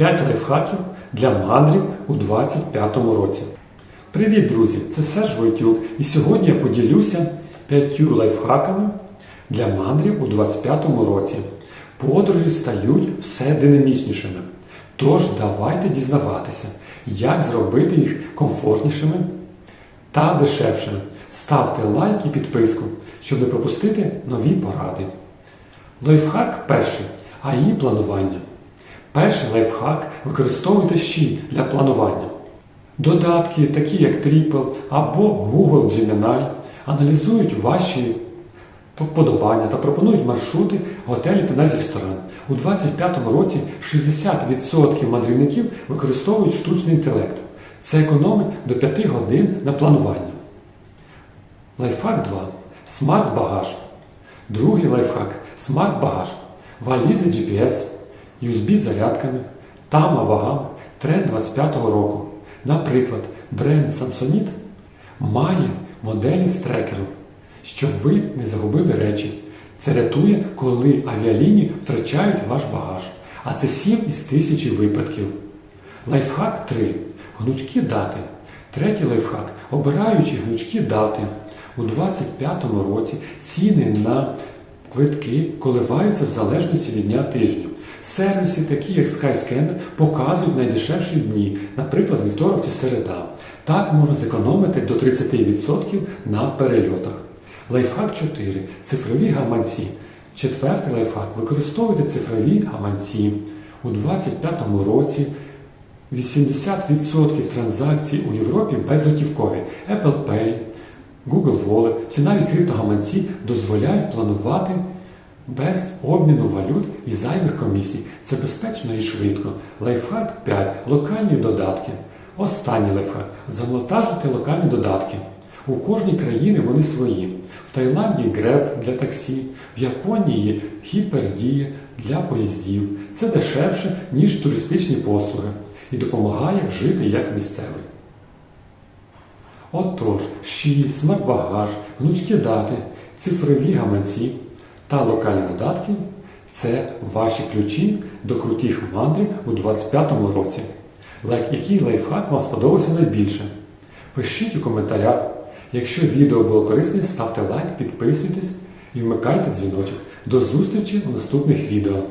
5 лайфхаків для мандрів у 2025 році. Привіт, друзі! Це Серж Войтюк, і сьогодні я поділюся 5 лайфхаками для мандрів у 2025 році. Подорожі стають все динамічнішими. Тож давайте дізнаватися, як зробити їх комфортнішими та дешевшими. Ставте лайк і підписку, щоб не пропустити нові поради. Лайфхак перший АІ планування. Перший лайфхак використовуйте щі для планування. Додатки, такі як Triple або Google Gemini, аналізують ваші вподобання та пропонують маршрути, готелі та навіть ресторан. У 2025 році 60% мандрівників використовують штучний інтелект. Це економить до 5 годин на планування. Лайфхак 2. Смарт-багаж. Другий лайфхак смарт-багаж. Валізи GPS, USB з зарядками, тама вагами, тренд 25-го року. Наприклад, бренд Samsonite має моделі з трекером, щоб ви не загубили речі. Це рятує, коли авіалінії втрачають ваш багаж. А це 7 із тисячі випадків. Лайфхак 3. Гнучкі дати. Третій лайфхак. Обираючи гнучкі дати. У 2025 році ціни на квитки коливаються в залежності від дня тижня. Сервіси, такі як Skyscanner, показують найдешевші дні, наприклад, вівторок чи середа. Так можна зекономити до 30% на перельотах. Лайфхак 4. Цифрові гаманці. Четвертий лайфхак. Використовуйте цифрові гаманці. У 2025 році 80% транзакцій у Європі безготівкові. Apple Pay, Google Wallet чи навіть криптогаманці дозволяють планувати без обміну валют і зайвих комісій. Це безпечно і швидко. Лайфхак 5. Локальні додатки. Останній лайфхак. Завантажити локальні додатки. У кожній країні вони свої. В Таїланді Grab для таксі, в Японії Hyperdia для поїздів. Це дешевше, ніж туристичні послуги і допомагає жити як місцевий. Отож, щі, смарт-багаж, гнучкі дати, цифрові гаманці та локальні додатки це ваші ключі до крутих мандрів у 2025 році. Лайк, який лайфхак вам сподобався найбільше? Пишіть у коментарях. Якщо відео було корисне, ставте лайк, підписуйтесь і вмикайте дзвіночок. До зустрічі у наступних відео.